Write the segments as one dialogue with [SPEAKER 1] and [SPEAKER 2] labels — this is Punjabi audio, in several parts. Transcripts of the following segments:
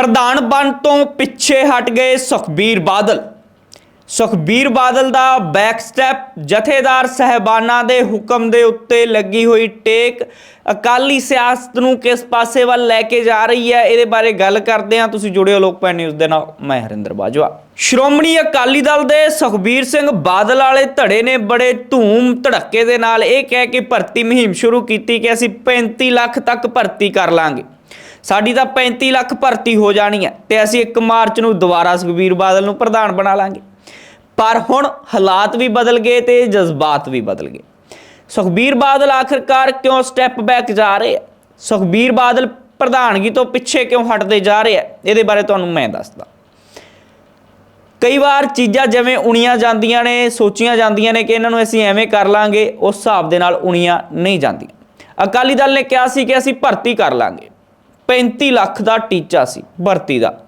[SPEAKER 1] ਪ੍ਰਧਾਨ ਬਣ ਤੋਂ ਪਿੱਛੇ ਹਟ ਗਏ ਸੁਖਬੀਰ ਬਾਦਲ। ਸੁਖਬੀਰ ਬਾਦਲ ਦਾ ਬੈਕ ਸਟੈਪ ਜਥੇਦਾਰ ਸਹਿਬਾਨਾਂ ਦੇ ਹੁਕਮ ਦੇ ਉੱਤੇ ਲੱਗੀ ਹੋਈ ਟੇਕ। ਅਕਾਲੀ ਸਿਆਸਤ ਨੂੰ ਕਿਸ ਪਾਸੇ ਵੱਲ ਲੈ ਕੇ ਜਾ ਰਹੀ ਹੈ, ਇਹਦੇ ਬਾਰੇ ਗੱਲ ਕਰਦੇ ਹਾਂ। ਤੁਸੀਂ ਜੁੜਿਓ ਲੋਕਪਾਲ ਨਿਊਜ਼ ਦੇ ਨਾਲ, ਮੈਂ ਹਰਿੰਦਰ ਬਾਜਵਾ। ਸ਼੍ਰੋਮਣੀ ਅਕਾਲੀ ਦਲ ਦੇ ਸੁਖਬੀਰ ਸਿੰਘ ਬਾਦਲ ਵਾਲੇ ਧੜੇ ਨੇ ਬੜੇ ਧੂਮ ਧੜੱਕੇ ਦੇ ਨਾਲ ਇਹ ਕਹਿ ਕੇ ਭਰਤੀ ਮੁਹਿੰਮ ਸ਼ੁਰੂ ਕੀਤੀ ਕਿ ਅਸੀਂ 35 ਲੱਖ ਤੱਕ ਭਰਤੀ ਕਰ ਲਾਂਗੇ। ਸਾਡੀ ਤਾਂ 35 ਲੱਖ ਭਰਤੀ ਹੋ ਜਾਣੀ ਹੈ ਤੇ ਅਸੀਂ 1 ਮਾਰਚ ਨੂੰ ਦੁਬਾਰਾ ਸੁਖਬੀਰ ਬਾਦਲ ਨੂੰ ਪ੍ਰਧਾਨ ਬਣਾ ਲਾਂਗੇ। ਪਰ ਹੁਣ ਹਾਲਾਤ ਵੀ ਬਦਲ ਗਏ ਤੇ ਜਜ਼ਬਾਤ ਵੀ ਬਦਲ ਗਏ। ਸੁਖਬੀਰ ਬਾਦਲ ਆਖਰਕਾਰ ਕਿਉਂ ਸਟੈਪ ਬੈਕ ਜਾ ਰਹੇ ਆ ਸੁਖਬੀਰ ਬਾਦਲ ਪ੍ਰਧਾਨਗੀ ਤੋਂ ਪਿੱਛੇ ਕਿਉਂ ਹਟਦੇ ਜਾ ਰਹੇ ਆ ਇਹਦੇ ਬਾਰੇ ਤੁਹਾਨੂੰ ਮੈਂ ਦੱਸਦਾ। ਕਈ ਵਾਰ ਚੀਜ਼ਾਂ ਜਿਵੇਂ ਉਣੀਆਂ ਜਾਂਦੀਆਂ ਨੇ, ਸੋਚੀਆਂ ਜਾਂਦੀਆਂ ਨੇ ਕਿ ਇਹਨਾਂ ਨੂੰ ਅਸੀਂ ਐਵੇਂ ਕਰ ਲਾਂਗੇ, ਉਸ ਹਿਸਾਬ ਦੇ ਨਾਲ ਉਣੀਆਂ ਨਹੀਂ ਜਾਂਦੀਆਂ। ਅਕਾਲੀ ਦਲ ਨੇ ਕਿਹਾ ਸੀ ਕਿ ਅਸੀਂ ਭਰਤੀ ਕਰ ਲਾਂਗੇ। 35 ਲੱਖ ਦਾ ਟੀਚਾ ਸੀ ਭਰਤੀ ਦਾ।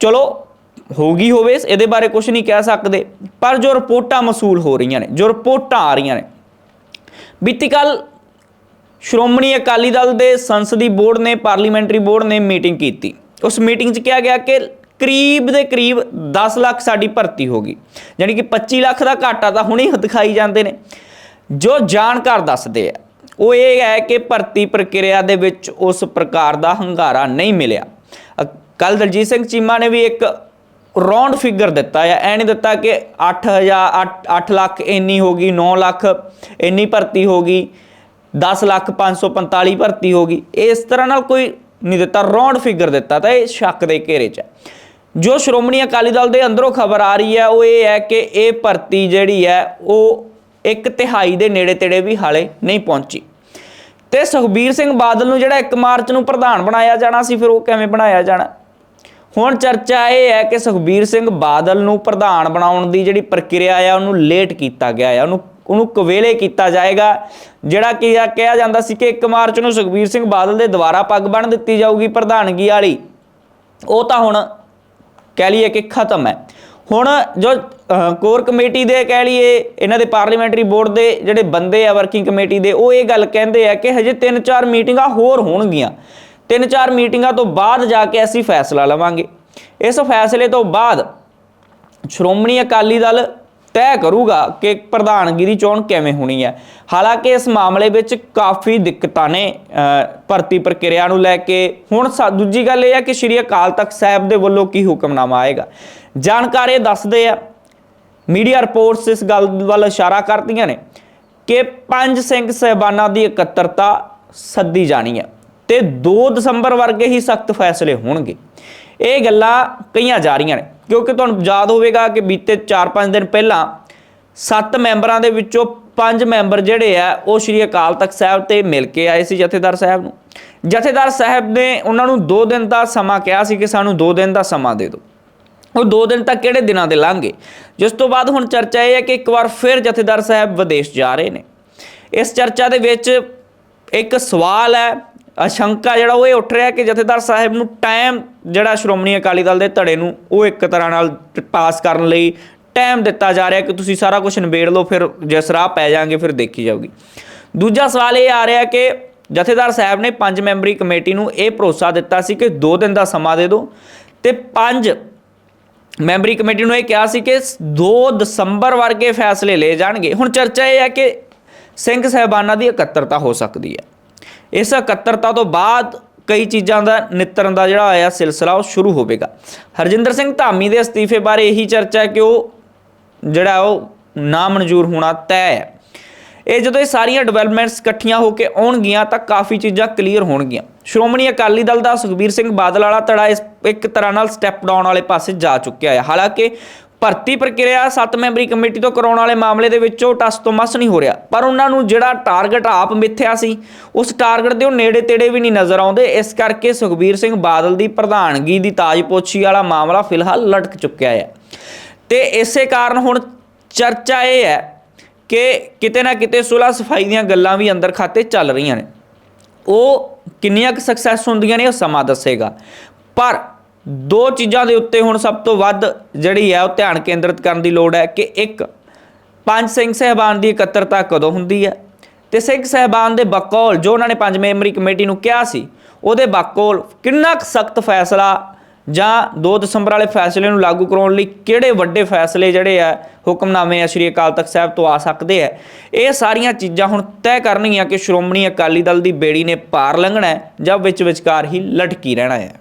[SPEAKER 1] ਚਲੋ, ਹੋ ਗਈ ਹੋਵੇ, ਇਹਦੇ ਬਾਰੇ ਕੁਝ ਨਹੀਂ ਕਹਿ ਸਕਦੇ, ਪਰ ਜੋ ਰਿਪੋਰਟਾਂ ਮਸੂਲ ਹੋ ਰਹੀਆਂ ਨੇ, ਜੋ ਰਿਪੋਰਟਾਂ ਆ ਰਹੀਆਂ ਨੇ, ਬੀਤੀ ਕੱਲ ਸ਼੍ਰੋਮਣੀ ਅਕਾਲੀ ਦਲ ਦੇ ਸੰਸਦੀ ਬੋਰਡ ਨੇ, ਪਾਰਲੀਮੈਂਟਰੀ ਬੋਰਡ ਨੇ ਮੀਟਿੰਗ ਕੀਤੀ। ਉਸ ਮੀਟਿੰਗ 'ਚ ਕਿਹਾ ਗਿਆ ਕਿ ਕਰੀਬ ਦੇ ਕਰੀਬ 10 ਲੱਖ ਸਾਡੀ ਭਰਤੀ ਹੋ ਗਈ। ਯਾਨੀ ਕਿ 25 ਲੱਖ ਦਾ ਘਾਟਾ ਤਾਂ ਹੁਣੇ ਦਿਖਾਈ ਜਾਂਦੇ ਨੇ। ਜੋ ਜਾਣਕਾਰ ਦੱਸਦੇ ਆ ਉਹ ਇਹ ਹੈ ਕਿ ਭਰਤੀ ਪ੍ਰਕਿਰਿਆ ਦੇ ਵਿੱਚ ਉਸ ਪ੍ਰਕਾਰ ਦਾ ਹੰਗਾਰਾ ਨਹੀਂ ਮਿਲਿਆ। ਕੱਲ ਦਲਜੀਤ ਸਿੰਘ ਚੀਮਾ ਨੇ ਵੀ ਇੱਕ ਰੌਂਡ ਫਿਗਰ ਦਿੱਤਾ ਹੈ ਐ ਨਹੀਂ ਦਿੱਤਾ ਕਿ 8000 8 ਲੱਖ ਇੰਨੀ ਹੋ ਗਈ 9 ਲੱਖ ਇੰਨੀ ਭਰਤੀ ਹੋ ਗਈ 10 ਲੱਖ 545 ਭਰਤੀ ਹੋ ਗਈ। ਇਸ ਤਰ੍ਹਾਂ ਨਾਲ ਕੋਈ ਨਹੀਂ ਦਿੱਤਾ, ਰੌਂਡ ਫਿਗਰ ਦਿੱਤਾ ਤਾਂ ਇਹ ਸ਼ੱਕ ਦੇ ਘੇਰੇ 'ਚ ਹੈ। ਜੋ ਸ਼੍ਰੋਮਣੀ ਅਕਾਲੀ ਦਲ ਦੇ ਅੰਦਰੋਂ ਖਬਰ ਆ ਰਹੀ ਹੈ, ਉਹ ਇਹ ਹੈ ਕਿ ਇਹ ਭਰਤੀ ਜਿਹੜੀ ਹੈ, ਉਹ ਇੱਕ ਤਿਹਾਈ ਦੇ ਨੇੜੇ ਤੇੜੇ ਵੀ ਹਾਲੇ ਨਹੀਂ ਪਹੁੰਚੀ। ਤੇ ਸੁਖਬੀਰ ਸਿੰਘ ਬਾਦਲ ਨੂੰ ਜਿਹੜਾ 1 ਮਾਰਚ ਨੂੰ ਪ੍ਰਧਾਨ ਬਣਾਇਆ ਜਾਣਾ ਸੀ, ਫਿਰ ਉਹ ਕਿਵੇਂ ਬਣਾਇਆ ਜਾਣਾ? ਹੁਣ ਚਰਚਾ ਇਹ ਹੈ ਕਿ ਸੁਖਬੀਰ ਸਿੰਘ ਬਾਦਲ ਨੂੰ ਪ੍ਰਧਾਨ ਬਣਾਉਣ ਦੀ ਜਿਹੜੀ ਪ੍ਰਕਿਰਿਆ ਆ, ਉਹਨੂੰ ਲੇਟ ਕੀਤਾ ਗਿਆ ਹੈ ਉਹਨੂੰ ਉਹਨੂੰ ਕਵੇਲੇ ਕੀਤਾ ਜਾਏਗਾ, ਜਿਹੜਾ ਕਿ ਆ ਕਿਹਾ ਜਾਂਦਾ ਸੀ ਕਿ 1 ਮਾਰਚ ਨੂੰ ਸੁਖਬੀਰ ਸਿੰਘ ਬਾਦਲ ਦੇ ਦੁਆਰਾ ਪੱਗ ਬੰਨ ਦਿੱਤੀ ਜਾਊਗੀ ਪ੍ਰਧਾਨਗੀ ਵਾਲੀ। ਉਹ ਤਾਂ ਹੁਣ ਕਹਿ ਲਈਏ ਕਿ ਖਤਮ ਹੈ। ਹੁਣ ਜੋ ਕੋਰ ਕਮੇਟੀ ਦੇ ਕਹਿ ਲਈਏ, ਇਹਨਾਂ ਦੇ ਪਾਰਲੀਮੈਂਟਰੀ ਬੋਰਡ ਦੇ ਜਿਹੜੇ ਬੰਦੇ ਆ ਵਰਕਿੰਗ ਕਮੇਟੀ ਦੇ, ਉਹ ਇਹ ਗੱਲ ਕਹਿੰਦੇ ਆ ਕਿ ਹਜੇ 3-4 ਮੀਟਿੰਗਾਂ ਹੋਰ ਹੋਣਗੀਆਂ। ਤਿੰਨ ਚਾਰ ਮੀਟਿੰਗਾਂ ਤੋਂ ਬਾਅਦ ਜਾ ਕੇ ਅਸੀਂ ਫੈਸਲਾ ਲਵਾਂਗੇ। ਇਸ ਫੈਸਲੇ ਤੋਂ ਬਾਅਦ ਸ਼੍ਰੋਮਣੀ ਅਕਾਲੀ ਦਲ ਤੈਅ ਕਰੂਗਾ ਕਿ ਪ੍ਰਧਾਨਗੀ ਦੀ ਚੋਣ ਕਿਵੇਂ ਹੋਣੀ ਹੈ। ਹਾਲਾਂਕਿ ਇਸ ਮਾਮਲੇ ਵਿੱਚ ਕਾਫੀ ਦਿੱਕਤਾਂ ਨੇ ਭਰਤੀ ਪ੍ਰਕਿਰਿਆ ਨੂੰ ਲੈ ਕੇ। ਹੁਣ ਦੂਜੀ ਗੱਲ ਇਹ ਹੈ ਕਿ ਸ਼੍ਰੀ ਅਕਾਲ ਤਖਤ ਸਾਹਿਬ ਦੇ ਵੱਲੋਂ ਕੀ ਹੁਕਮਨਾਮਾ ਆਏਗਾ? ਜਾਣਕਾਰ ਇਹ ਦੱਸਦੇ ਆ, ਮੀਡੀਆ ਰਿਪੋਰਟਸ ਇਸ ਗੱਲ ਵੱਲ ਇਸ਼ਾਰਾ ਕਰਦੀਆਂ ਨੇ ਕਿ ਪੰਜ ਸਿੰਘ ਸਹਿਬਾਨਾਂ ਦੀ ਇਕੱਤਰਤਾ ਸੱਦੀ ਜਾਣੀ ਹੈ ਤੇ 2 ਦਸੰਬਰ ਵਰਗੇ ਹੀ ਸਖਤ ਫੈਸਲੇ ਹੋਣਗੇ। ਇਹ ਗੱਲਾਂ ਕਈਆਂ ਜਾ ਰਹੀਆਂ ਨੇ। ਕਿਉਂਕਿ ਤੁਹਾਨੂੰ ਯਾਦ ਹੋਵੇਗਾ ਕਿ ਬੀਤੇ 4-5 ਦਿਨ ਪਹਿਲਾਂ 7 ਮੈਂਬਰਾਂ ਦੇ ਵਿੱਚੋਂ 5 ਮੈਂਬਰ ਜਿਹੜੇ ਆ, ਉਹ ਸ਼੍ਰੀ ਅਕਾਲ ਤਖਤ ਸਾਹਿਬ ਤੇ ਮਿਲ ਕੇ ਆਏ ਸੀ ਜਥੇਦਾਰ ਸਾਹਿਬ ਨੂੰ। ਜਥੇਦਾਰ ਸਾਹਿਬ ਨੇ ਉਹਨਾਂ ਨੂੰ 2 ਦਿਨ ਦਾ ਸਮਾਂ ਕਿਹਾ ਸੀ ਕਿ ਸਾਨੂੰ 2 ਦਿਨ ਦਾ ਸਮਾਂ ਦੇ ਦਿਓ। ਉਹ 2 ਦਿਨ ਤੱਕ ਕਿਹੜੇ ਦਿਨਾਂ ਦੇ ਲੰਘੇ ਜਿਸ ਤੋਂ ਬਾਅਦ ਹੁਣ ਚਰਚਾ ਇਹ ਹੈ ਕਿ ਇੱਕ ਵਾਰ ਫਿਰ ਜਥੇਦਾਰ ਸਾਹਿਬ ਵਿਦੇਸ਼ ਜਾ ਰਹੇ ਨੇ। ਇਸ ਚਰਚਾ ਦੇ ਵਿੱਚ ਇੱਕ ਸਵਾਲ ਹੈ ਅਸ਼ੰਕਾ ਜਿਹੜਾ ਉਹ ਇਹ ਉੱਠ ਰਿਹਾ ਕਿ ਜਥੇਦਾਰ ਸਾਹਿਬ ਨੂੰ ਟਾਈਮ ਜਿਹੜਾ ਸ਼੍ਰੋਮਣੀ ਅਕਾਲੀ ਦਲ ਦੇ ਧੜੇ ਨੂੰ ਉਹ ਇੱਕ ਤਰ੍ਹਾਂ ਨਾਲ ਪਾਸ ਕਰਨ ਲਈ ਟਾਈਮ ਦਿੱਤਾ ਜਾ ਰਿਹਾ ਕਿ ਤੁਸੀਂ ਸਾਰਾ ਕੁਝ ਨਿਬੇੜ ਲਓ, ਫਿਰ ਜਿਸ ਰਾਹ ਪੈ ਜਾਾਂਗੇ ਫਿਰ ਦੇਖੀ ਜਾਊਗੀ। ਦੂਜਾ ਸਵਾਲ ਇਹ ਆ ਰਿਹਾ ਕਿ ਜਥੇਦਾਰ ਸਾਹਿਬ ਨੇ ਪੰਜ ਮੈਂਬਰੀ ਕਮੇਟੀ ਨੂੰ ਇਹ ਭਰੋਸਾ ਦਿੱਤਾ ਸੀ ਕਿ 2 ਦਿਨ ਦਾ ਸਮਾਂ ਦੇ ਦਿਓ ਤੇ ਪੰਜ ਮੈਂਬਰੀ ਕਮੇਟੀ ਨੂੰ ਇਹ ਕਿਹਾ ਸੀ ਕਿ 2 ਦਸੰਬਰ ਵਰਗੇ ਫੈਸਲੇ ਲਏ ਜਾਣਗੇ। ਹੁਣ ਚਰਚਾ ਇਹ ਹੈ ਕਿ ਸਿੰਘ ਸਹਿਬਾਨਾਂ ਦੀ ਇਕੱਤਰਤਾ ਹੋ ਸਕਦੀ ਹੈ। ਇਸ ਇਕੱਤਰਤਾ ਤੋਂ ਬਾਅਦ ਕਈ ਚੀਜ਼ਾਂ ਦਾ ਨਿਤਰਨ ਦਾ ਜਿਹੜਾ ਆਇਆ ਸਿਲਸਿਲਾ ਉਹ ਸ਼ੁਰੂ ਹੋਵੇਗਾ। ਹਰਜਿੰਦਰ ਸਿੰਘ ਧਾਮੀ ਦੇ ਅਸਤੀਫੇ ਬਾਰੇ ਇਹੀ ਚਰਚਾ ਹੈ ਕਿ ਉਹ ਜਿਹੜਾ ਉਹ ਨਾ ਮਨਜ਼ੂਰ ਹੋਣਾ ਤੈਅ ਹੈ। ਇਹ ਜਦੋਂ ਇਹ ਸਾਰੀਆਂ ਡਿਵੈਲਪਮੈਂਟਸ ਇਕੱਠੀਆਂ ਹੋ ਕੇ ਆਉਣਗੀਆਂ ਤਾਂ ਕਾਫੀ ਚੀਜ਼ਾਂ ਕਲੀਅਰ ਹੋਣਗੀਆਂ। ਸ਼੍ਰੋਮਣੀ ਅਕਾਲੀ ਦਲ ਦਾ ਸੁਖਬੀਰ ਸਿੰਘ ਬਾਦਲ ਵਾਲਾ ਧੜਾ ਇਸ ਇੱਕ ਤਰ੍ਹਾਂ ਨਾਲ ਸਟੈਪ ਡਾਊਨ ਵਾਲੇ ਪਾਸੇ ਜਾ ਚੁੱਕਿਆ ਹੈ। ਹਾਲਾਂਕਿ ਭਰਤੀ ਪ੍ਰਕਿਰਿਆ 7 ਮੈਂਬਰੀ ਕਮੇਟੀ ਤੋਂ ਕਰਾਉਣ ਵਾਲੇ ਮਾਮਲੇ ਦੇ ਵਿੱਚ ਉਹ ਟਸ ਤੋਂ ਮਸ ਨਹੀਂ ਹੋ ਰਿਹਾ। ਪਰ ਉਹਨਾਂ ਨੂੰ ਜਿਹੜਾ ਟਾਰਗੇਟ ਆਪ ਮਿੱਥਿਆ ਸੀ, ਉਸ ਟਾਰਗੇਟ ਦੇ ਉਹ ਨੇੜੇ ਤੇੜੇ ਵੀ ਨਹੀਂ ਨਜ਼ਰ ਆਉਂਦੇ। ਇਸ ਕਰਕੇ ਸੁਖਬੀਰ ਸਿੰਘ ਬਾਦਲ ਦੀ ਪ੍ਰਧਾਨਗੀ ਦੀ ਤਾਜਪੋਛੀ ਵਾਲਾ ਮਾਮਲਾ ਫਿਲਹਾਲ ਲਟਕ ਚੁੱਕਿਆ ਹੈ। ਤੇ ਇਸੇ ਕਾਰਨ ਹੁਣ ਚਰਚਾ ਇਹ ਹੈ ਕਿ ਕਿਤੇ ਨਾ ਕਿਤੇ ਸੁਲਾ ਸਫ਼ਾਈ ਦੀਆਂ ਗੱਲਾਂ ਵੀ ਅੰਦਰ ਖਾਤੇ ਚੱਲ ਰਹੀਆਂ ਨੇ। ਉਹ ਕਿੰਨੀਆਂ ਕੁ ਸਕਸੈਸ ਹੁੰਦੀਆਂ ਨੇ ਉਹ ਸਮਾਂ ਦੱਸੇਗਾ। ਪਰ ਦੋ ਚੀਜ਼ਾਂ ਦੇ ਉੱਤੇ ਹੁਣ ਸਭ ਤੋਂ ਵੱਧ ਜਿਹੜੀ ਹੈ ਉਹ ਧਿਆਨ ਕੇਂਦਰਿਤ ਕਰਨ ਦੀ ਲੋੜ ਹੈ ਕਿ ਇੱਕ, ਪੰਜ ਸਿੰਘ ਸਹਿਬਾਨ ਦੀ ਇਕੱਤਰਤਾ ਕਦੋਂ ਹੁੰਦੀ ਹੈ? ਤੇ ਸਿੰਘ ਸਹਿਬਾਨ ਦੇ ਬਕੌਲ ਜੋ ਉਹਨਾਂ ਨੇ ਪੰਜ ਮੈਂਬਰੀ ਕਮੇਟੀ ਨੂੰ ਕਿਹਾ ਸੀ, ਉਹਦੇ ਬਕੌਲ ਕਿੰਨਾ ਕੁ ਸਖਤ ਫੈਸਲਾ ਜਾਂ 2 ਦਸੰਬਰ ਵਾਲੇ ਫੈਸਲੇ ਨੂੰ ਲਾਗੂ ਕਰਾਉਣ ਲਈ ਕਿਹੜੇ ਵੱਡੇ ਫੈਸਲੇ ਜਿਹੜੇ ਆ ਹੁਕਮਨਾਮੇ ਆ ਸ਼੍ਰੀ ਅਕਾਲ ਤਖਤ ਸਾਹਿਬ ਤੋਂ ਆ ਸਕਦੇ ਆ? ਇਹ ਸਾਰੀਆਂ ਚੀਜ਼ਾਂ ਹੁਣ ਤੈਅ ਕਰਨਗੀਆਂ ਕਿ ਸ਼੍ਰੋਮਣੀ ਅਕਾਲੀ ਦਲ ਦੀ ਬੇੜੀ ਨੇ ਪਾਰ ਲੰਘਣਾ ਹੈ ਜਾਂ ਵਿੱਚ ਵਿਚਕਾਰ ਹੀ ਲਟਕੀ ਰਹਿਣਾ ਹੈ।